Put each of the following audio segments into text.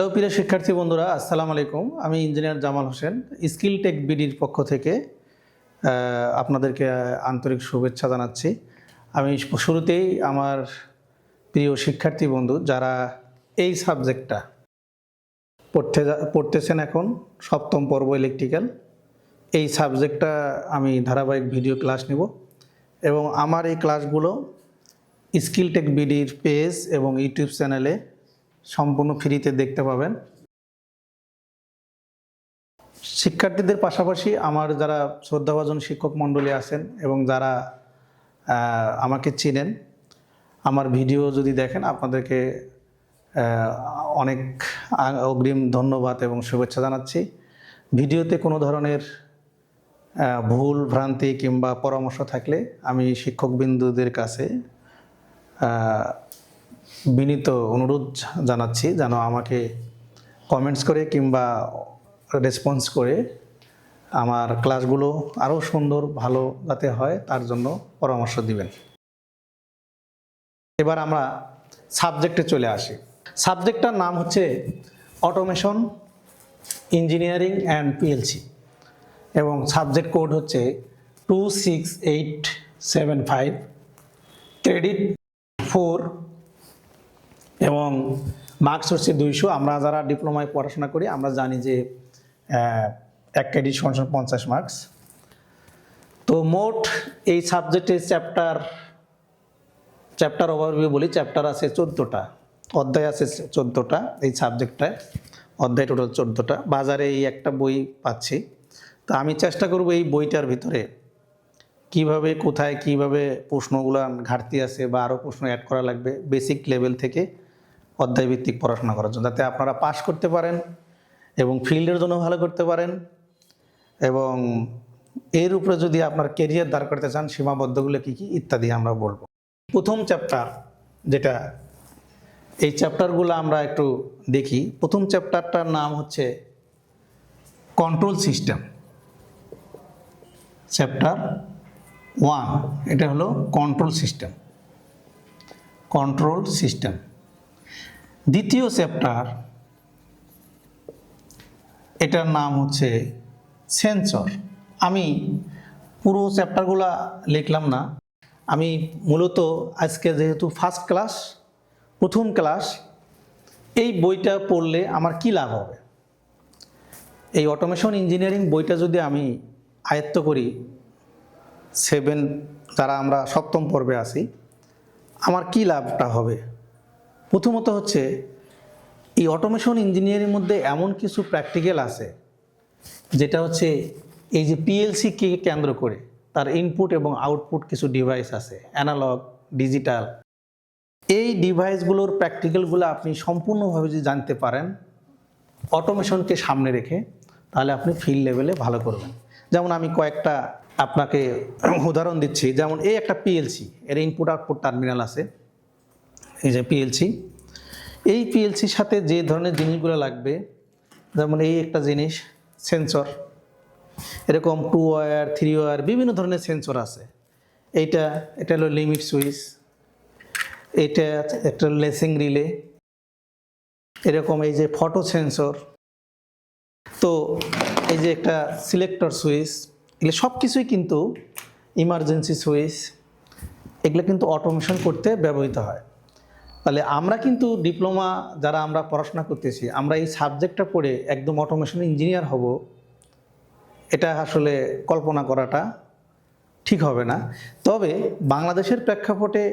Hello প্রিয় শিক্ষার্থী বন্ধুরা, আসসালামু আলাইকুম। আমি engineer Jamal Hossain, skill tech বিডির পক্ষ থেকে আপনাদেরকে আন্তরিক শুভেচ্ছা জানাচ্ছি। আমি শুরুতেই আমার প্রিয় শিক্ষার্থী বন্ধু, যারা এই সাবজেক্টটা পড়তে পড়তেছেন এখন, সপ্তম পর্ব ইলেকট্রিক্যাল এই সাবজেক্টটা আমি ধারাবাহিক ভিডিও ক্লাস নেব এবং আমার এই ক্লাসগুলো স্কিল টেক বিডির পেজ এবং ইউটিউব চ্যানেলে সম্পূর্ণ ফ্রিতে দেখতে পাবেন। শিক্ষার্থীদের পাশাপাশি আমার যারা শ্রদ্ধাভাজন শিক্ষক মণ্ডলী আছেন এবং যারা আমাকে চিনেন, আমার ভিডিও যদি দেখেন, আপনাদেরকে অনেক অগ্রিম ধন্যবাদ এবং শুভেচ্ছা জানাচ্ছি। ভিডিওতে কোনো ধরনের ভুল, ভ্রান্তি কিংবা পরামর্শ থাকলে আমি শিক্ষকবিন্দুদের কাছে বিনীত অনুরোধ জানাচ্ছি যেন আমাকে কমেন্টস করে কিংবা রেসপন্স করে আমার ক্লাসগুলো আরও সুন্দর, ভালো যাতে হয়, তার জন্য পরামর্শ দিবেন। এবার আমরা সাবজেক্টে চলে আসি। সাবজেক্টটার নাম হচ্ছে অটোমেশন ইঞ্জিনিয়ারিং অ্যান্ড পিএলসি এবং সাবজেক্ট কোড হচ্ছে two six eight seven five credit four এবং মার্কস হচ্ছে দুইশো। আমরা যারা ডিপ্লোমায় পড়াশোনা করি, আমরা জানি যে এক ক্রেডিট সমান পঞ্চাশ মার্কস তো মোট এই সাবজেক্টের চ্যাপ্টার চ্যাপ্টার ওভারভিউ বলি চ্যাপ্টার আছে চোদ্দোটা। অধ্যায় আছে চোদ্দোটা এই সাবজেক্টটায় অধ্যায় টোটাল চোদ্দোটা। বাজারে এই একটা বই পাচ্ছি। তো আমি চেষ্টা করব এই বইটার ভিতরে কীভাবে, কোথায়, কীভাবে প্রশ্নগুলো ঘাটতি আছে বা আরও প্রশ্ন অ্যাড করা লাগবে বেসিক লেভেল থেকে। অধ্যায়ভিত্তিক পড়াশোনা করার জন্য। যাতে আপনারা পাস করতে পারেন এবং ফিল্ডের জন্য ভালো করতে পারেন এবং এর উপরে যদি আপনার কেরিয়ার দাঁড় করতে চান, সীমাবদ্ধগুলো কী কী, ইত্যাদি আমরা বলব। প্রথম চ্যাপ্টার যেটা, এই চ্যাপ্টারগুলো আমরা একটু দেখি। প্রথম চ্যাপ্টারটার নাম হচ্ছে কন্ট্রোল সিস্টেম চ্যাপ্টার ওয়ান এটা হলো কন্ট্রোল সিস্টেম কন্ট্রোল সিস্টেম দ্বিতীয় চ্যাপ্টার, এটার নাম হচ্ছে সেন্সর। আমি পুরো চ্যাপ্টারগুলো লিখলাম না। আমি মূলত আজকে যেহেতু ফার্স্ট ক্লাস প্রথম ক্লাস এই বইটা পড়লে আমার কি লাভ হবে? এই অটোমেশন ইঞ্জিনিয়ারিং বইটা যদি আমি আয়ত্ত করি সেভেন যারা আমরা সপ্তম পর্বে আছি, আমার কি লাভটা হবে? প্রথমত হচ্ছে, এই অটোমেশন ইঞ্জিনিয়ারিং মধ্যে এমন কিছু প্র্যাকটিক্যাল আছে, যেটা হচ্ছে এই যে পিএলসিকে কেন্দ্র করে তার ইনপুট এবং আউটপুট কিছু ডিভাইস আছে অ্যানালগ ডিজিটাল এই ডিভাইসগুলোর প্র্যাকটিক্যালগুলো আপনি সম্পূর্ণভাবে যদি জানতে পারেন অটোমেশনকে সামনে রেখে, তাহলে আপনি ফিল্ড লেভেলে ভালো করবেন। যেমন আমি কয়েকটা আপনাকে উদাহরণ দিচ্ছি, যেমন এই একটা পিএলসি এর ইনপুট আউটপুট টার্মিনাল আছে। এই যে পিএলসি এই পিএলসির সাথে যে ধরনের জিনিসগুলো লাগবে, যেমন এই একটা জিনিস সেন্সর এরকম টু ওয়ার থ্রি ওয়ার বিভিন্ন ধরনের সেন্সর আছে। এইটা, এটা হলো লিমিট সুইচ এটা একটা লেসিং রিলে, এরকম এই যে ফটো সেন্সর তো এই যে একটা সিলেক্টর সুইচ এগুলো সব কিছুই কিন্তু ইমার্জেন্সি সুইচ এগুলো কিন্তু অটোমেশন করতে ব্যবহৃত হয়। তাহলে আমরা কিন্তু ডিপ্লোমা যারা আমরা পড়াশোনা করতেছি, আমরা এই সাবজেক্টটা পড়ে একদম অটোমেশন ইঞ্জিনিয়ার হব, এটা আসলে কল্পনা করাটা ঠিক হবে না। তবে বাংলাদেশের প্রেক্ষাপটে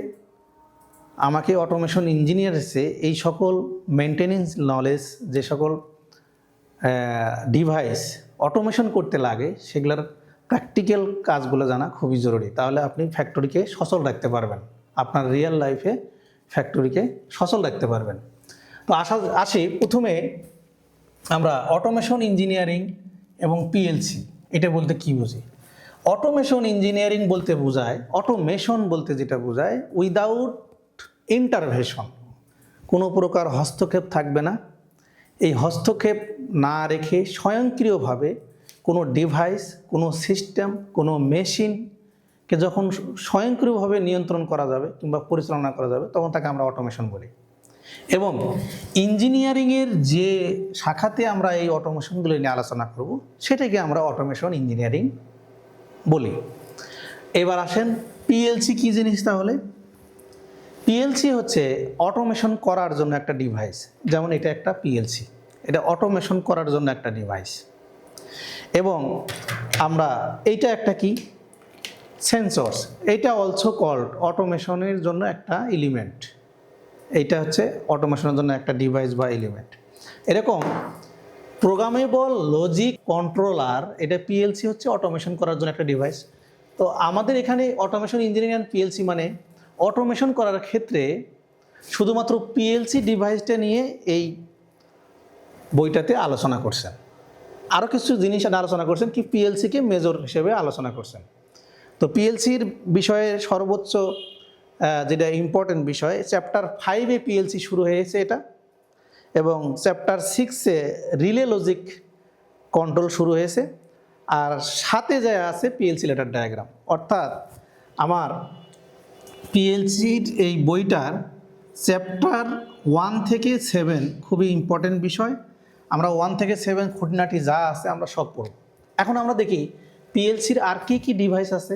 আমাকে অটোমেশন ইঞ্জিনিয়ার এসে এই সকল মেনটেনেন্স নলেজ যে সকল ডিভাইস অটোমেশন করতে লাগে, সেগুলোর প্র্যাকটিক্যাল কাজগুলো জানা খুবই জরুরি। তাহলে আপনি ফ্যাক্টরিকে সচল রাখতে পারবেন। আপনার রিয়েল লাইফে ফ্যাক্টরিকে সচল রাখতে পারবেন। তো আসা আসি, প্রথমে আমরা অটোমেশন ইঞ্জিনিয়ারিং এবং পিএলসি এটা বলতে কি বুঝি? অটোমেশন ইঞ্জিনিয়ারিং বলতে বোঝায় অটোমেশন বলতে যেটা বোঝায় উইদাউট ইন্টারভেশন কোনো প্রকার হস্তক্ষেপ থাকবে না। এই হস্তক্ষেপ না রেখে স্বয়ংক্রিয়ভাবে কোনো ডিভাইস কোনো সিস্টেম কোনো মেশিনকে যখন স্বয়ংক্রিয়ভাবে নিয়ন্ত্রণ করা যাবে কিংবা পরিচালনা করা যাবে, তখন তাকে আমরা অটোমেশন বলি। এবং ইঞ্জিনিয়ারিংয়ের যে শাখাতে আমরা এই অটোমেশনগুলো নিয়ে আলোচনা করব, সেটাকে আমরা অটোমেশন ইঞ্জিনিয়ারিং বলি। এবার আসেন পিএলসি কী জিনিস তাহলে? পিএলসি হচ্ছে অটোমেশন করার জন্য একটা ডিভাইস যেমন এটা একটা পিএলসি এটা অটোমেশন করার জন্য একটা ডিভাইস এবং আমরা, এইটা একটা কি? সেন্সর্স এইটা অলসো কল্ড অটোমেশনের জন্য একটা এলিমেন্ট এইটা হচ্ছে অটোমেশনের জন্য একটা ডিভাইস বা এলিমেন্ট এরকম প্রোগ্রামেবল লজিক কন্ট্রোলার এটা পিএলসি হচ্ছে অটোমেশন করার জন্য একটা ডিভাইস তো আমাদের এখানে অটোমেশন ইঞ্জিনিয়ারিং অ্যান্ড পিএলসি মানে অটোমেশন করার ক্ষেত্রে শুধুমাত্র পিএলসি ডিভাইসটা নিয়ে এই বইটাতে আলোচনা করছেন। আরও কিছু জিনিস আলোচনা করছেন কি পিএলসিকে মেজর হিসেবে আলোচনা করছেন। তো পিএলসির বিষয়ে সর্বোচ্চ যেটা ইম্পর্টেন্ট বিষয় চ্যাপ্টার ফাইভে পিএলসি শুরু হয়েছে এটা এবং চ্যাপ্টার সিক্সে রিলে লজিক কন্ট্রোল শুরু হয়েছে আর সাথে যায় আছে পিএলসি লেটার ডায়াগ্রাম অর্থাৎ আমার পিএলসির এই বইটার চ্যাপ্টার ওয়ান থেকে সেভেন খুবই ইম্পর্টেন্ট বিষয়। আমরা ওয়ান থেকে সেভেন খুঁটিনাটি যা আছে আমরা সব পড়ব। এখন আমরা দেখি পিএলসির আর কী কী ডিভাইস আছে?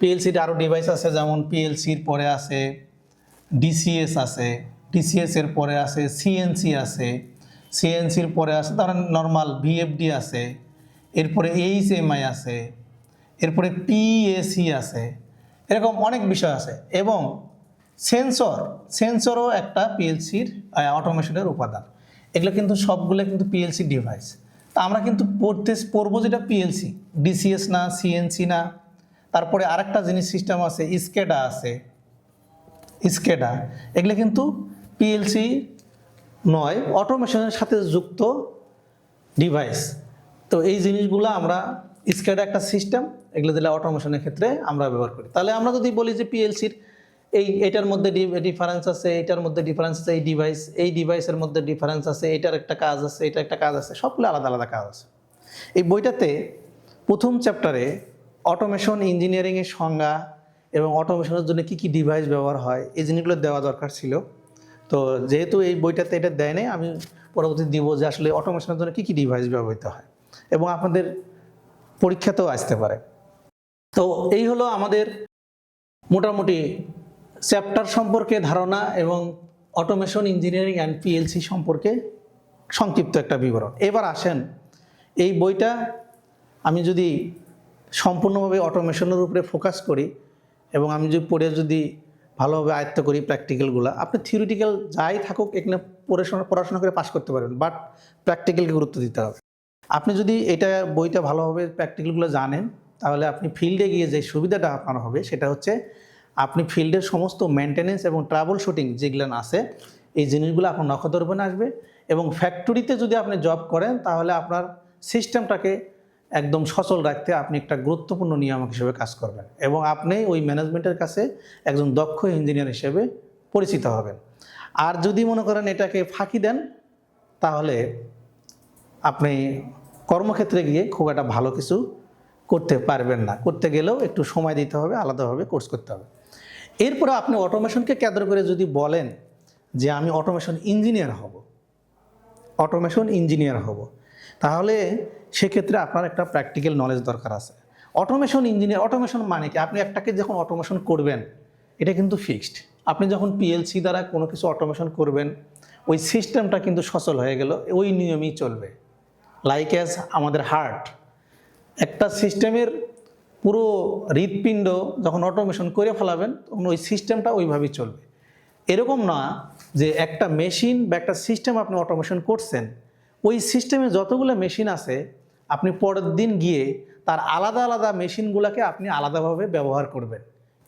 পিএলসির আরও ডিভাইস আছে, যেমন পিএলসির পরে আছে ডিসিএস আছে ডিসিএস এর পরে আছে সিএনসি আছে সিএনসির পরে আছে, ধরেন নর্মাল ভিএফডি আছে, এরপরে এইচ এইচএমআই আছে, এরপরে পিএসি আছে, এরকম অনেক বিষয় আছে। এবং সেন্সর সেন্সরও একটা পিএলসির অটোমেশনের উপাদান। এগুলো কিন্তু সবগুলো কিন্তু পিএলসি ডিভাইস আমরা কিন্তু পড়তে, পড়ব যেটা পিএলসি ডিসিএস না সিএনসি না। তারপরে আরেকটা জিনিস সিস্টেম আছে স্কেডা আছে। স্কেডা এগুলো কিন্তু পিএলসি নয় অটোমেশনের সাথে যুক্ত ডিভাইস তো এই জিনিসগুলো আমরা স্কেডা একটা সিস্টেম এগুলো দিলে অটোমেশনের ক্ষেত্রে আমরা ব্যবহার করি। তাহলে আমরা যদি বলি যে পিএলসির এই এটার মধ্যে ডিফারেন্স আছে, এটার মধ্যে ডিফারেন্স আছে, এই ডিভাইস এই ডিভাইসের মধ্যে ডিফারেন্স আছে, এটার একটা কাজ আছে এটা একটা কাজ আছে, সবগুলো আলাদা আলাদা কাজ আছে। এই বইটাতে প্রথম চ্যাপ্টারে অটোমেশন ইঞ্জিনিয়ারিংয়ের সংজ্ঞা এবং অটোমেশনের জন্য কী কী ডিভাইস ব্যবহার হয়, এই জিনিসগুলো দেওয়া দরকার ছিল। তো যেহেতু এই বইটাতে এটা দেয় নাই, আমি পরবর্তী দিব যে আসলে অটোমেশনের জন্য কী কী ডিভাইস ব্যবহৃত হয় এবং আপনাদের পরীক্ষাতেও আসতে পারে। তো এই হলো আমাদের মোটামুটি চ্যাপ্টার সম্পর্কে ধারণা এবং অটোমেশন ইঞ্জিনিয়ারিং অ্যান্ড পিএলসি সম্পর্কে সংক্ষিপ্ত একটা বিবরণ। এবার আসেন, এই বইটা আমি যদি সম্পূর্ণভাবে অটোমেশনের উপরে ফোকাস করি এবং আমি যদি পড়ে যদি ভালোভাবে আয়ত্ত করি প্র্যাকটিক্যালগুলো আপনি থিওরিটিক্যাল যাই থাকুক, এখানে পড়াশোনা পড়াশোনা করে পাশ করতে পারবেন বাট প্র্যাকটিক্যালকে গুরুত্ব দিতে হবে। আপনি যদি এটা বইটা ভালোভাবে প্র্যাকটিক্যালগুলো জানেন, তাহলে আপনি ফিল্ডে গিয়ে যে সুবিধাটা আপনার হবে, সেটা হচ্ছে আপনি ফিল্ডের সমস্ত মেনটেনেন্স এবং ট্রাভেল শুটিং যেগুলো আছে, এই জিনিসগুলো আপনার নখদর্পণে আসবে এবং ফ্যাক্টরিতে যদি আপনি জব করেন, তাহলে আপনার সিস্টেমটাকে একদম সচল রাখতে আপনি একটা গুরুত্বপূর্ণ নিয়ামক হিসেবে কাজ করবেন এবং আপনি ওই ম্যানেজমেন্টের কাছে একজন দক্ষ ইঞ্জিনিয়ার হিসেবে পরিচিত হবেন। আর যদি মনে করেন এটাকে ফাঁকি দেন, তাহলে আপনি কর্মক্ষেত্রে গিয়ে খুব একটা ভালো কিছু করতে পারবেন না। করতে গেলেও একটু সময় দিতে হবে, আলাদাভাবে কোর্স করতে হবে। এরপরে আপনি অটোমেশনকে কেন্দ্র করে যদি বলেন যে আমি অটোমেশন ইঞ্জিনিয়ার হব অটোমেশন ইঞ্জিনিয়ার হব, তাহলে সেক্ষেত্রে আপনার একটা প্র্যাকটিক্যাল নলেজ দরকার আছে। অটোমেশন ইঞ্জিনিয়ার অটোমেশন মানে কি? আপনি একটাকে যখন অটোমেশন করবেন, এটা কিন্তু ফিক্সড আপনি যখন পিএলসি দ্বারা কোনো কিছু অটোমেশন করবেন, ওই সিস্টেমটা কিন্তু সচল হয়ে গেল, ওই নিয়মেই চলবে। লাইক অ্যাজ আমাদের হার্ট একটা সিস্টেমের পুরো হৃৎপিণ্ড যখন অটোমেশন করে ফেলাবেন, তখন ওই সিস্টেমটা ওইভাবেই চলবে। এরকম না যে একটা মেশিন বা একটা সিস্টেম আপনি অটোমেশন করছেন, ওই সিস্টেমে যতগুলো মেশিন আছে, আপনি পরের দিন গিয়ে তার আলাদা আলাদা মেশিনগুলোকে আপনি আলাদাভাবে ব্যবহার করবেন।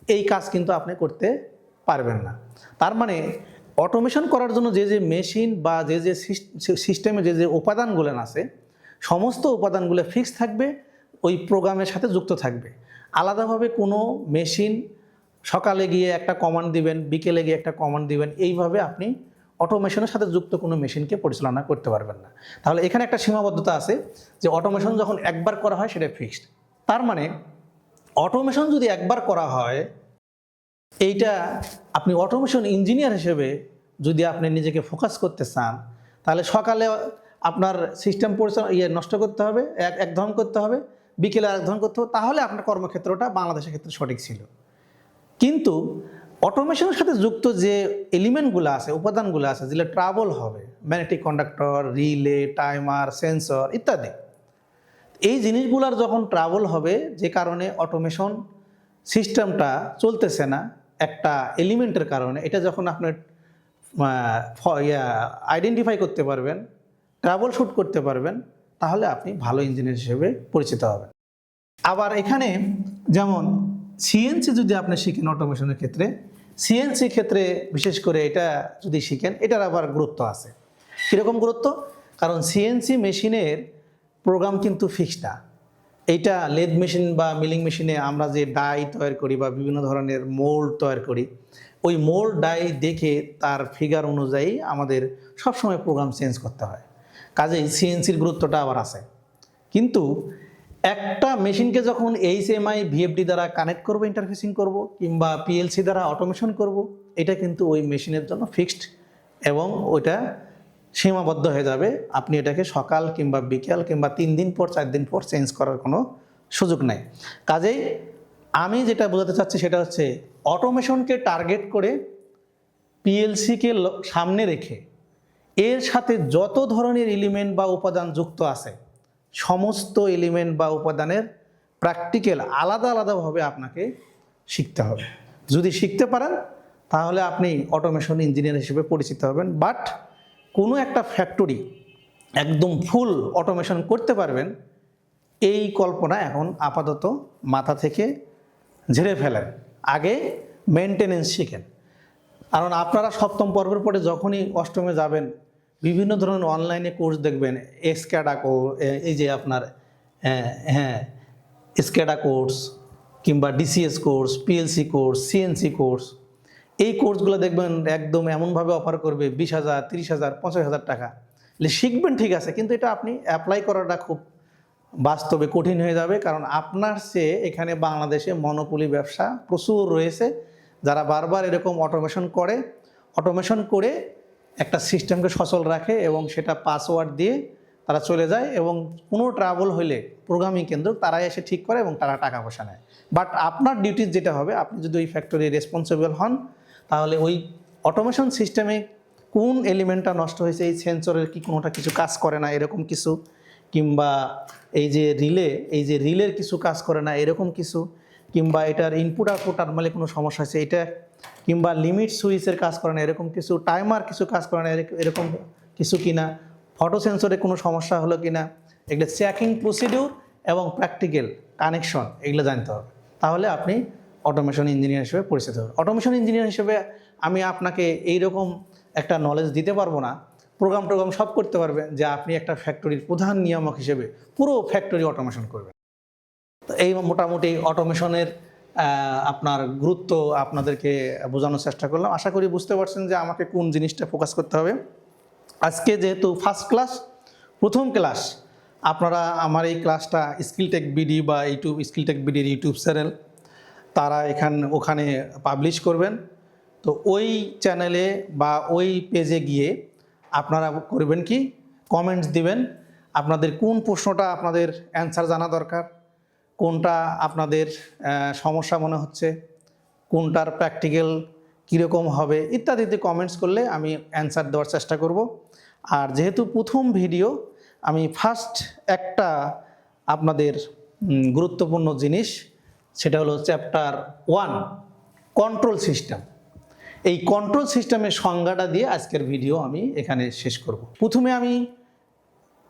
এই কাজ কিন্তু আপনি করতে পারবেন না। তার মানে অটোমেশন করার জন্য যে যে মেশিন বা যে যে সিস্টেমে যে যে উপাদানগুলো আছে, সমস্ত উপাদানগুলো ফিক্স থাকবে ওই প্রোগ্রামের সাথে যুক্ত থাকবে। আলাদাভাবে কোনো মেশিন সকালে গিয়ে একটা কমান্ড দিবেন, বিকেলে গিয়ে একটা কমান্ড দিবেন, এইভাবে আপনি অটোমেশনের সাথে যুক্ত কোনো মেশিনকে পরিচালনা করতে পারবেন না। তাহলে এখানে একটা সীমাবদ্ধতা আছে যে অটোমেশন যখন একবার করা হয় সেটা ফিক্সড তার মানে অটোমেশন যদি একবার করা হয়, এইটা আপনি অটোমেশন ইঞ্জিনিয়ার হিসেবে যদি আপনি নিজেকে ফোকাস করতে চান, তাহলে সকালে আপনার সিস্টেম পরিচালনা ইয়ে নষ্ট করতে হবে, এক এক ধরন করতে হবে বিকেলে এক ধরন করতে হবে, তাহলে আপনার কর্মক্ষেত্রটা বাংলাদেশের ক্ষেত্রে সঠিক ছিল। কিন্তু অটোমেশনের সাথে যুক্ত যে এলিমেন্টগুলো আছে, উপাদানগুলো আছে, যেগুলো ট্রাভেল হবে magnetic conductor relay timer sensor ইত্যাদি, এই জিনিসগুলোর যখন ট্রাভেল হবে, যে কারণে অটোমেশন সিস্টেমটা চলতেছে না, একটা এলিমেন্টের কারণে, এটা যখন আপনি আইডেন্টিফাই করতে পারবেন ট্রাভেল শ্যুট করতে পারবেন তাহলে আপনি ভালো ইঞ্জিনিয়ার হিসেবে পরিচিত হবেন। আবার এখানে যেমন সিএনসি যদি আপনি শিখেন অটোমেশনের ক্ষেত্রে সিএনসি ক্ষেত্রে বিশেষ করে এটা যদি শিখেন, এটার আবার গুরুত্ব আছে। কীরকম গুরুত্ব? কারণ সিএনসি মেশিনের প্রোগ্রাম কিন্তু ফিক্সড না। এইটা লেদ মেশিন বা মিলিং মেশিনে আমরা যে ডাই তৈরি করি বা বিভিন্ন ধরনের মোল্ড তৈরি করি, ওই মোল্ড ডাই দেখে তার ফিগার অনুযায়ী আমাদের সবসময় প্রোগ্রাম চেঞ্জ করতে হয়। কাজেই সিএনসির গুরুত্বটা আবার আছে। কিন্তু একটা মেশিনকে যখন এইচএমআই, ভিএফডি দ্বারা কানেক্ট করব ইন্টারফেসিং করব, কিংবা পিএলসি দ্বারা অটোমেশন করব, এটা কিন্তু ওই মেশিনের জন্য ফিক্সড এবং ওইটা সীমাবদ্ধ হয়ে যাবে। আপনি এটাকে সকাল কিংবা বিকেল কিংবা তিন দিন পর, চার দিন পর চেঞ্জ করার কোনো সুযোগ নাই। কাজেই আমি যেটা বোঝাতে চাচ্ছি সেটা হচ্ছে অটোমেশনকে টার্গেট করে পিএলসিকে সামনে রেখে এর সাথে যত ধরনের এলিমেন্ট বা উপাদান যুক্ত আছে, সমস্ত এলিমেন্ট বা উপাদানের প্র্যাকটিক্যাল আলাদা আলাদাভাবে আপনাকে শিখতে হবে। যদি শিখতে পারেন, তাহলে আপনি অটোমেশন ইঞ্জিনিয়ার হিসেবে পরিচিত হবেন। বাট কোনো একটা ফ্যাক্টরি একদম ফুল অটোমেশন করতে পারবেন, এই কল্পনা এখন আপাতত মাথা থেকে ঝেড়ে ফেলেন। আগে মেনটেনেন্স শিখেন। কারণ আপনারা সপ্তম পর্বের পরে যখনই অষ্টমে যাবেন বিভিন্ন ধরনের অনলাইনে কোর্স দেখবেন এসক্যাডা কোর্স এই যে আপনার হ্যাঁ, স্ক্যাডা কোর্স কিংবা DCS course PLC course CNC course এই কোর্সগুলো দেখবেন একদম এমনভাবে অফার করবে বিশ হাজার তিরিশ হাজার পঞ্চাশ হাজার টাকা। শিখবেন ঠিক আছে কিন্তু এটা আপনি অ্যাপ্লাই করাটা খুব বাস্তবে কঠিন হয়ে যাবে কারণ আপনার সে এখানে বাংলাদেশে মনোপলি ব্যবসা প্রচুর রয়েছে। যারা বারবার এরকম অটোমেশন করে অটোমেশন করে একটা সিস্টেমকে সচল রাখে এবং সেটা পাসওয়ার্ড দিয়ে তারা চলে যায় এবং কোনো ট্রাভেল হলে প্রোগ্রামিং কেন্দ্র তারাই এসে ঠিক করে এবং তারা টাকা পয়সা নেয়। বাট আপনার ডিউটিস যেটা হবে, আপনি যদি ওই ফ্যাক্টরি রেসপন্সিবল হন, তাহলে ওই অটোমেশন সিস্টেমে কোন এলিমেন্টটা নষ্ট হয়েছে, এই সেন্সরের কি কোনোটা কিছু কাজ করে না, এরকম কিছু? কিংবা এই যে রিলে এই যে রিলের কিছু কাজ করে না, এরকম কিছু? কিংবা এটার ইনপুট আউটপুট টার্মালে কোনো সমস্যা হয়েছে, এটা কিংবা লিমিট সুইচের কাজ করে না, এরকম কিছু টাইমার কিছু কাজ করে না, এরক- এরকম কিছু কিনা ফটো সেন্সরে কোনো সমস্যা হলো কিনা, এগুলো চেকিং প্রসিডিউর এবং প্র্যাকটিক্যাল কানেকশন এগুলো জানতে হবে। তাহলে আপনি অটোমেশন ইঞ্জিনিয়ার হিসেবে পরিচিত হবেন। অটোমেশন ইঞ্জিনিয়ার হিসেবে আমি আপনাকে এইরকম একটা নলেজ দিতে পারব না। প্রোগ্রাম টোগ্রাম সব করতে পারবেন যে আপনি একটা ফ্যাক্টরির প্রধান নিয়ামক হিসেবে পুরো ফ্যাক্টরি অটোমেশন করবেন। তো এই মোটামুটি অটোমেশনের আপনার গুরুত্ব আপনাদেরকে বোঝানোর চেষ্টা করলাম। আশা করি বুঝতে পারছেন যে আমাকে কোন জিনিসটা ফোকাস করতে হবে। আজকে যেহেতু ফার্স্ট ক্লাস প্রথম ক্লাস আপনারা আমার এই ক্লাসটা স্কিলটেক বিডি বা ইউটিউব স্কিলটেক বিডির ইউটিউব চ্যানেল তারা এখান, ওখানে পাবলিশ করবেন। তো ওই চ্যানেলে বা ওই পেজে গিয়ে আপনারা করবেন কি? কমেন্টস দিবেন। আপনাদের কোন প্রশ্নটা আপনাদের অ্যান্সার জানা দরকার? কোনটা আপনাদের সমস্যা মনে হচ্ছে, কোনটার প্র্যাকটিক্যাল কীরকম হবে ইত্যাদিতে কমেন্টস করলে আমি অ্যান্সার দেওয়ার চেষ্টা করব। আর যেহেতু প্রথম ভিডিও আমি ফার্স্ট একটা আপনাদের গুরুত্বপূর্ণ জিনিস, সেটা হলো চ্যাপ্টার ওয়ান কন্ট্রোল সিস্টেম এই কন্ট্রোল সিস্টেমের সংজ্ঞাটা দিয়ে আজকের ভিডিও আমি এখানে শেষ করব। প্রথমে আমি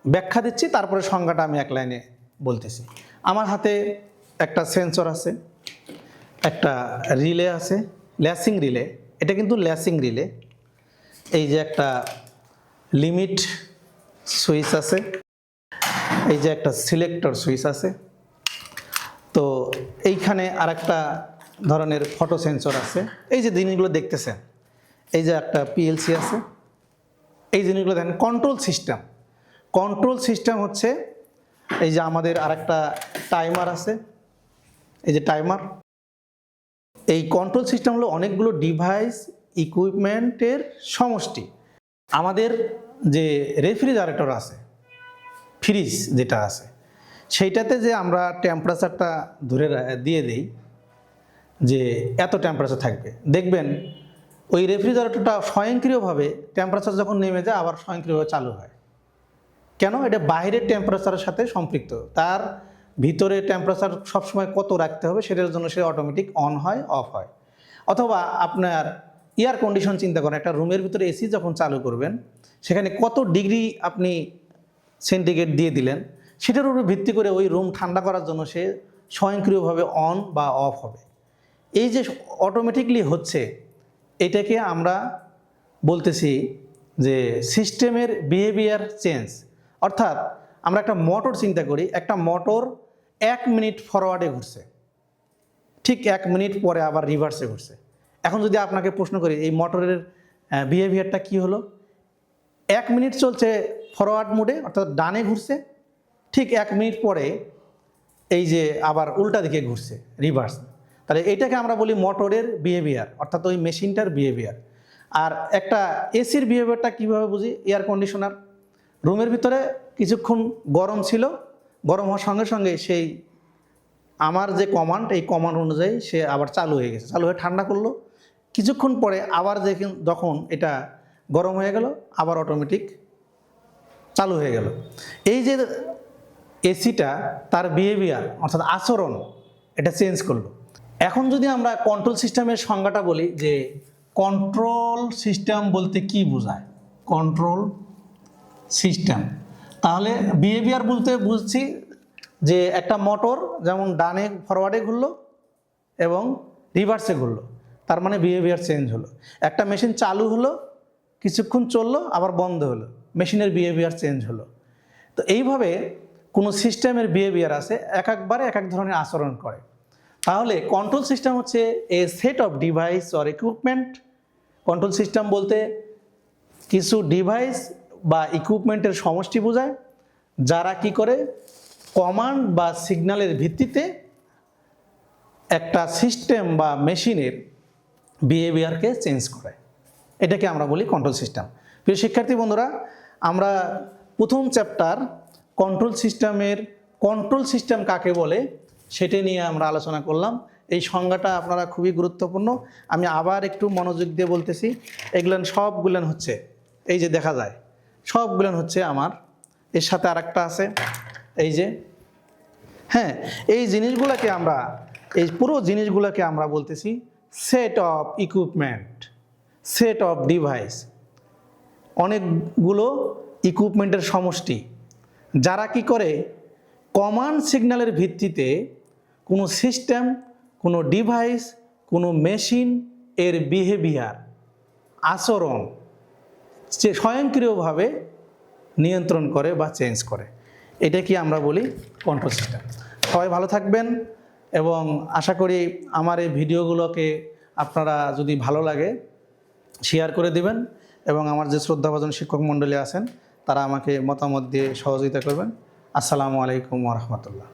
ব্যাখ্যা দিচ্ছি, তারপরে সংজ্ঞাটা আমি এক লাইনে বলতেছি। আমার হাতে একটা সেন্সর আছে, একটা রিলে আছে, ল্যাসিং রিলে এটা কিন্তু ল্যাসিং রিলে এই যে একটা লিমিট সুইচ আছে, এই যে একটা সিলেক্টর সুইচ আছে। তো এইখানে আরেকটা ধরনের ফটো সেন্সর আছে। এই যে জিনিসগুলো দেখতেছেন, এই যে একটা পিএলসি আছে। এই জিনিসগুলো দেখেন কন্ট্রোল সিস্টেম কন্ট্রোল সিস্টেম হচ্ছে এই যে আমাদের আরেকটা টাইমার আছে। এই যে টাইমার এই কন্ট্রোল সিস্টেম হলো অনেকগুলো ডিভাইস ইকুইপমেন্টের সমষ্টি। আমাদের যে রেফ্রিজারেটর আছে ফ্রিজ যেটা আছে, সেইটাতে যে আমরা টেম্পারেচারটা ধরে দিয়ে দেই, যে এত টেম্পারেচার থাকবে। দেখবেন, ওই রেফ্রিজারেটরটা স্বয়ংক্রিয়ভাবে টেম্পারেচার যখন নেমে যায়, আবার স্বয়ংক্রিয়ভাবে চালু হয়। কেন? এটা বাইরের টেম্পারেচারের সাথে সম্পৃক্ত। তার ভিতরে টেম্পারেচার সবসময় কত রাখতে হবে সেটার জন্য সে অটোমেটিক অন হয় অফ হয়। অথবা আপনার এয়ার কন্ডিশন চিন্তা করেন, একটা রুমের ভিতরে এসি যখন চালু করবেন, সেখানে কত ডিগ্রি আপনি সেন্টিগ্রেড দিয়ে দিলেন, সেটার উপর ভিত্তি করে ওই রুম ঠান্ডা করার জন্য সে স্বয়ংক্রিয়ভাবে অন বা অফ হবে। এই যে অটোমেটিকলি হচ্ছে, এটাকে আমরা বলতেছি যে সিস্টেমের বিহেভিয়ার চেঞ্জ অর্থাৎ আমরা একটা মোটর চিন্তা করি, একটা মোটর এক মিনিট ফরওয়ার্ডে ঘুরছে। ঠিক এক মিনিট পরে আবার রিভার্সে ঘুরছে। এখন যদি আপনাকে প্রশ্ন করি, এই মোটরের বিহেভিয়ারটা কি হলো? এক মিনিট চলছে ফরওয়ার্ড মোডে অর্থাৎ ডানে ঘুরছে। ঠিক এক মিনিট পরে এই যে আবার উল্টা দিকে ঘুরছে রিভার্স তাহলে এইটাকে আমরা বলি মোটরের বিহেভিয়ার অর্থাৎ ওই মেশিনটার বিহেভিয়ার আর একটা এসির বিহেভিয়ারটা কীভাবে বুঝি? এয়ার কন্ডিশনার রুমের ভিতরে কিছুক্ষণ গরম ছিল, গরম হওয়ার সঙ্গে সঙ্গে সেই আমার যে কমান্ড এই কমান্ড অনুযায়ী সে আবার চালু হয়ে গেছে। চালু হয়ে ঠান্ডা করল। কিছুক্ষণ পরে আবার দেখেন যখন এটা গরম হয়ে গেল, আবার অটোমেটিক চালু হয়ে গেল। এই যে এসিটা, তার বিহেভিয়ার অর্থাৎ আচরণ, এটা চেঞ্জ করল। এখন যদি আমরা কন্ট্রোল সিস্টেমের সংজ্ঞাটা বলি যে কন্ট্রোল সিস্টেম বলতে কি বোঝায়? Control system. তাহলে বিহেভিয়ার বলতে বুঝছি যে একটা মোটর যেমন ডানে ফরওয়ার্ডে ঘুরলো এবং রিভার্সে ঘুরলো, তার মানে বিহেভিয়ার চেঞ্জ হলো। একটা মেশিন চালু হলো, কিছুক্ষণ চলল, আবার বন্ধ হলো মেশিনের বিহেভিয়ার চেঞ্জ হলো। তো এইভাবে কোনো সিস্টেমের বিহেভিয়ার আছে, এক একবারে এক এক ধরনের আচরণ করে। তাহলে কন্ট্রোল সিস্টেম হচ্ছে a set of device or equipment control system বলতে কিছু ডিভাইস বা ইকুইপমেন্টের সমষ্টি বোঝায়, যারা কি করে? কমান্ড বা সিগন্যালের ভিত্তিতে একটা সিস্টেম বা মেশিনের বিহেভিয়ারকে চেঞ্জ করে। এটাকে আমরা বলি কন্ট্রোল সিস্টেম প্রিয় শিক্ষার্থী বন্ধুরা, আমরা প্রথম চ্যাপ্টার কন্ট্রোল সিস্টেমের কন্ট্রোল সিস্টেম কাকে বলে, সেটা নিয়ে আমরা আলোচনা করলাম। এই সংজ্ঞাটা আপনারা খুবই গুরুত্বপূর্ণ। আমি আবার একটু মনোযোগ দিয়ে বলতেছি, এগুলেন সবগুলেন হচ্ছে, এই যে দেখা যায়। সবগুলেন হচ্ছে আমার। এর সাথে আরেকটা আছে, এই যে হ্যাঁ এই জিনিসগুলোকে আমরা, এই পুরো জিনিসগুলোকে আমরা বলতেছি set of equipment set of device অনেকগুলো ইকুইপমেন্টের সমষ্টি। যারা কি করে? কমান্ড সিগন্যালের ভিত্তিতে কোনো সিস্টেম কোনো ডিভাইস কোনো মেশিন এর বিহেভিয়ার আচরণ সে স্বয়ংক্রিয়ভাবে নিয়ন্ত্রণ করে বা চেঞ্জ করে। এটা কি আমরা বলি কন্ট্রোল সিস্টেম সবাই ভালো থাকবেন এবং আশা করি আমার এই ভিডিওগুলোকে আপনারা যদি ভালো লাগে শেয়ার করে দিবেন এবং আমার যে শ্রদ্ধাভাজন শিক্ষক মণ্ডলী আছেন, তারা আমাকে মতামত দিয়ে সহযোগিতা করবেন। আসসালামু আলাইকুম রহমতুল্লাহ।